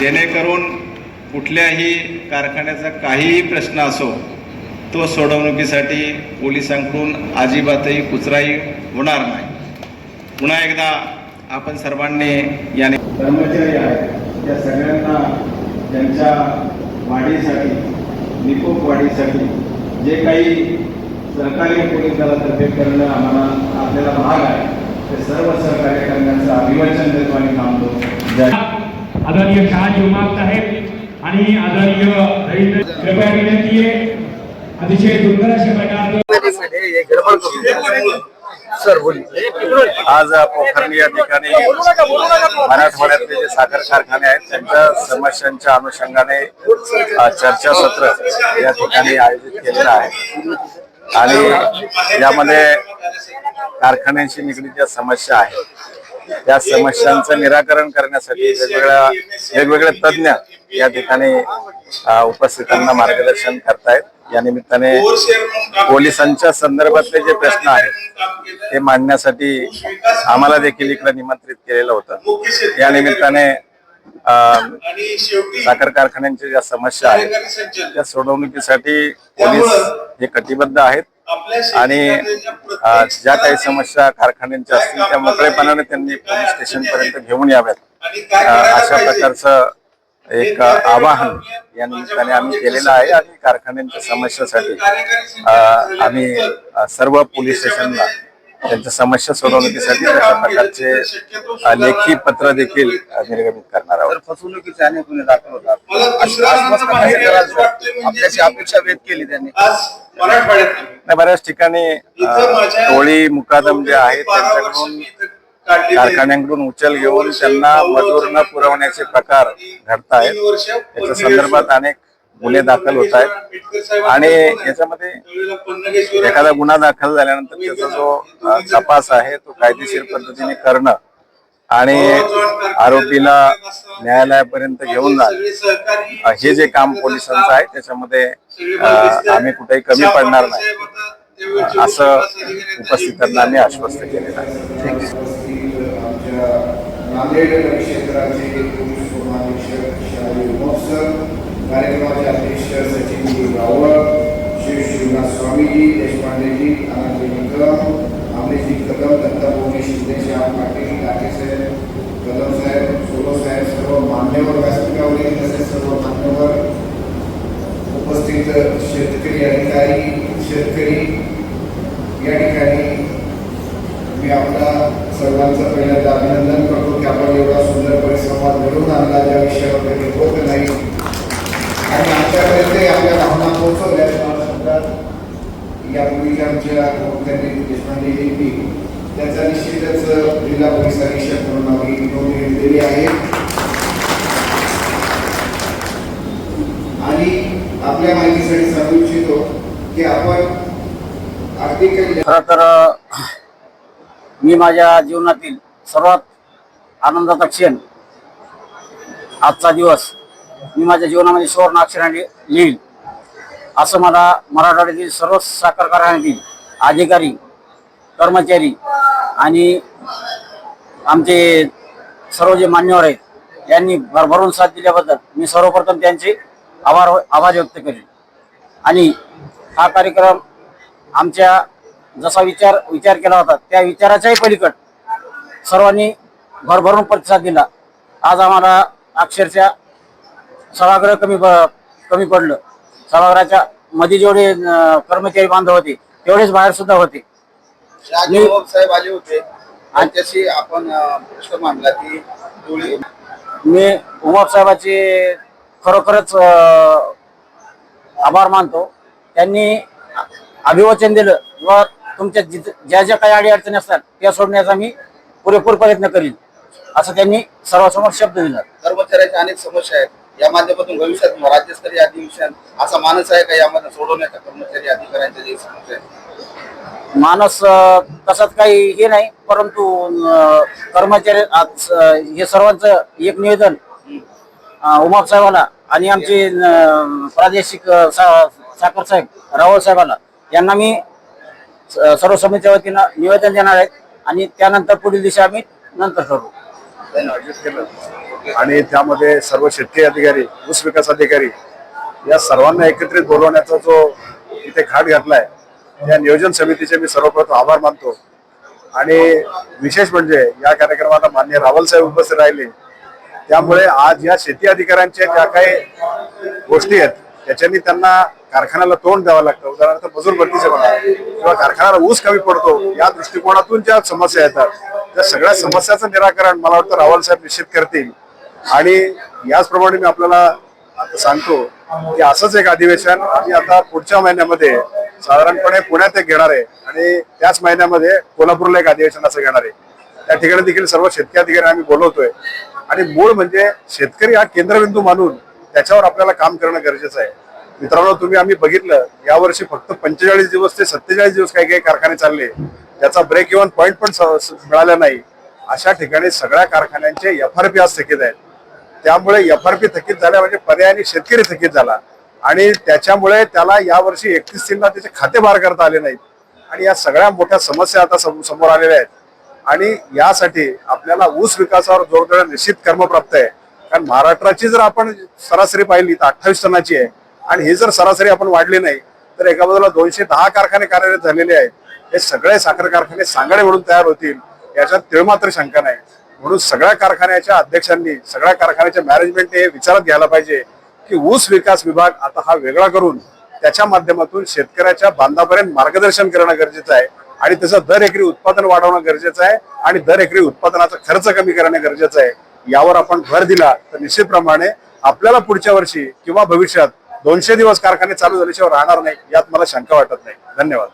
जेणेकरून कुठल्याही कारखान्याचा काहीही प्रश्न असो तो सोडवणुकीसाठी पोलिसांकडून अजिबातही कुचराई होणार नाही. पुन्हा एकदा आपण सर्वांनी याने कर्मचारी आहेत. त्या सगळ्यांना त्यांच्या वाढीसाठी निकोप वाढीसाठी जे काही सरकारी पोलीस दलातर्फे करणं आम्हाला आपल्याला भाग आहे ते सर्व सहकार्य करण्याचं अभिवाचन देतो आणि थांबतो. आदरणीय शहाजी उमाप साहेब आणि आदरणीय रवींद्र कृपया विनंती आहे अतिशय सुंदर अशा प्रकारचं सर आज पोखर्णी या ठिकाणी मराठवाड्यातले जे साखर कारखाने आहेत त्यांच्या समस्यांच्या अनुषंगाने चर्चासत्र या ठिकाणी आयोजित केलेलं आहे. आणि यामध्ये कारखान्यांशी निगडीत ज्या समस्या आहेत त्या समस्यांचं निराकरण करण्यासाठी वेगवेगळ्या वेगवेगळे तज्ज्ञ या ठिकाणी उपस्थितांना मार्गदर्शन करतायत. या निमित्ताने पोलिसांच्या संदर्भातले जे प्रश्न आहेत ते मांडण्यासाठी आम्हाला देखील इकडे निमंत्रित केलेलं होतं. या निमित्ताने साखर कारखान्यांच्या ज्या समस्या आहेत त्या सोडवणुकीसाठी पोलीस हे कटिबद्ध आहेत. आणि ज्या काही समस्या कारखान्यांच्या असतील त्या मोकळेपणाने त्यांनी पोलीस स्टेशन पर्यंत घेऊन याव्यात. अशा प्रकारचं एक आवाहन या निमित्ताने आम्ही केलेलं आहे आणि कारखान्यांच्या समस्यासाठी आम्ही सर्व पोलीस स्टेशनला त्यांच्या समस्या सोडवणुकीसाठी तशा प्रकारचे लेखी पत्र देखील निर्गमित करणार आहोत फसवणुकीचे अनेक गुन्हे दाखल होतात अशी? वाटतंय म्हणजे आपल्याची अपेक्षा व्यक्त केली त्यांनी नाही. बऱ्याच ठिकाणी टोळी मुकादम जे आहेत त्यांच्याकडून कारखान्यांकडून उचल घेऊन त्यांना मजूर न पुरवण्याचे प्रकार घडत आहेत तीन वर्ष त्याच्या संदर्भात अनेक गुन्हे दाखल होत आहेत. आणि याच्यामध्ये एखादा गुन्हा दाखल झाल्यानंतर त्याचा जो तपास आहे तो कायदेशीर पद्धतीने करणं आणि आरोपीला न्यायालयापर्यंत घेऊन जाणं. हे जे काम पोलिसांचं आहे त्याच्यामध्ये आम्ही कुठेही कमी पडणार नाही. असं उपस्थितांना आम्ही आश्वस्त केलेलं आहे. कार्यक्रमाचे अध्यक्ष सचिन रावळ श्री शिवनाथ स्वामीजी देशपांडेजी आनंदजी निकम आमलेजी कदम दत्ताभोगी शिंदे पाटील डाकेसाहेब कदम साहेब सोलो साहेब सर्व मान्यवर व्यासपीठावरील तसेच सर्व मान्यवर उपस्थित शेतकरी अधिकारी शेतकरी या ठिकाणी मी आपला सर्वांचं पहिल्यांदा अभिनंदन करतो. की आपण एवढा सुंदर परिसंवाद घडवून आणला ज्या विषयावर कधी होत नाही आणि आमच्यापर्यंत आपल्या भावना पोहोचवल्या मला समजा यापूर्वी आमच्या त्यांनी देशपांडे यांनी त्याचा निश्चितच जिल्हा पोलीस अधीक्षक म्हणून आम्ही नोंद घेतलेली आहे. आणि आपल्या माहितीसाठी सांगू इच्छितो की आपण आर्थिक खरं तर मी माझ्या जीवनातील सर्वात आनंदाचा क्षण आजचा दिवस मी माझ्या जीवनामध्ये सुवर्ण अक्षराने लिहिल. असं मला मराठवाड्यातील सर्व साखर कारखान्यातील अधिकारी कर्मचारी आणि आमचे सर्व जे मान्यवर आहेत यांनी भरभरून साथ दिल्याबद्दल मी सर्वप्रथम त्यांचे आभार आभार व्यक्त करेन. आणि हा कार्यक्रम आमच्या जसा विचार विचार केला होता त्या विचाराच्याही पलीकड सर्वांनी भरभरून प्रतिसाद दिला. आज आम्हाला अक्षरशः सभागृह कमी प- कमी पडलं. सभागृहाच्या मध्ये जेवढे कर्मचारी बांधव होते तेवढेच बाहेर सुद्धा होते. साहेब आले होते. आणि त्याशी आपण प्रश्न मांडला की मी उमाप साहेबाचे खरोखरच आभार मानतो. त्यांनी अभिवचन दिलं व तुमच्या ज्या ज्या काही अडी अडचणी असतात त्या सोडण्याचा मी पुरेपूर प्रयत्न करीन. असं त्यांनी सर्वांसमोर शब्द दिला. कर्मचाऱ्यांच्या अनेक समस्या आहेत. या माध्यमातून भविष्यात राज्यस्तरीय अधिवेशन असा मानस आहे का? यामध्ये सोडवण्याचा कर्मचारी अधिकाऱ्यांच्या जे समस्या मानस तसाच काही हे नाही परंतु कर्मचारी आज हे सर्वांचं एक निवेदन अं, उमाप साहेबाला आणि आमचे प्रादेशिक साखर साहेब रावळ साहेबाला यांना मी सर्व समितीच्या वतीनं निवेदन देणार आहेत आणि त्यानंतर पुढील दिशा आम्ही नंतर ठरवू धन्यवाद. आणि त्यामध्ये सर्व शेतकरी अधिकारी ऊस विकास अधिकारी या सर्वांना एकत्रित बोलवण्याचा जो इथे घाट घातलाय या नियोजन समितीचे मी सर्वप्रथम आभार मानतो. आणि विशेष म्हणजे या कार्यक्रमाला मान्य रावल साहेब उपस्थित राहिले. त्यामुळे आज या शेती अधिकाऱ्यांच्या ज्या काही गोष्टी आहेत त्याच्यानी त्यांना कारखान्याला तोंड द्यावं लागतं. उदाहरणार्थ मजूर भरतीचे म्हणा किंवा कारखान्याला ऊस कमी पडतो या दृष्टिकोनातून ज्या समस्या येतात त्या सगळ्या समस्याचं निराकरण मला वाटतं रावल साहेब निश्चित करतील. आणि याचप्रमाणे मी आपल्याला आता सांगतो की असंच एक अधिवेशन आम्ही आता पुढच्या महिन्यामध्ये साधारणपणे पुण्यात एक घेणार आहे आणि त्याच महिन्यामध्ये कोल्हापूरला एक अधिवेशन असं घेणार आहे. त्या ठिकाणी देखील सर्व शेतकरी अधिकारी आम्ही बोलवतोय. आणि मूळ म्हणजे शेतकरी हा केंद्रबिंदू मानून त्याच्यावर आपल्याला काम करणं गरजेचं आहे. मित्रांनो तुम्ही आम्ही बघितलं यावर्षी फक्त पंचेचाळीस दिवस ते सत्तेचाळीस दिवस काही काही कारखाने चालले. त्याचा ब्रेक इव्हन पॉईंट पण मिळाला नाही. अशा ठिकाणी सगळ्या कारखान्यांचे एफ आर पी आज थकीत आहेत. त्यामुळे एफ आर पी थकीत झाल्या म्हणजे पर्यायाने शेतकरी थकीत झाला. आणि त्याच्यामुळे त्याला यावर्षी एकतीस तीनला त्याचे खाते बार करता आले नाहीत. आणि या सगळ्या मोठ्या समस्या आता सम- समोर आलेल्या आहेत. आणि यासाठी आपल्याला ऊस विकासावर जोर देणं निश्चित कर्मप्राप्त आहे. कारण महाराष्ट्राची जर आपण सरासरी पाहिली तर अठ्ठावीस टनाची आहे. आणि ही जर सरासरी आपण वाढली नाही तर एका बाजूला दोनशे दहा कारखाने कार्यरत झालेले आहेत. हे सगळे साखर कारखाने सांगाडे म्हणून तयार होतील. याच्यात तिळमात्र शंका नाही. म्हणून सगळ्या कारखान्याच्या अध्यक्षांनी सगळ्या कारखान्याच्या मॅनेजमेंटने हे विचारात घ्यायला पाहिजे की ऊस विकास विभाग आता हा वेगळा करून त्याच्या माध्यमातून शेतकऱ्याच्या बांधापर्यंत मार्गदर्शन करणं गरजेचं आहे आणि त्याचं दर एकरी उत्पादन वाढवणं गरजेचं आहे आणि दर एकरी उत्पादनाचा खर्च कमी करणं गरजेचं आहे. यावर आपण भर दिला तर निश्चितप्रमाणे आपल्याला पुढच्या वर्षी किंवा भविष्यात दोनशे दिवस कारखाने चालू झाल्याशिवाय राहणार नाही यात मला शंका वाटत नाही. धन्यवाद.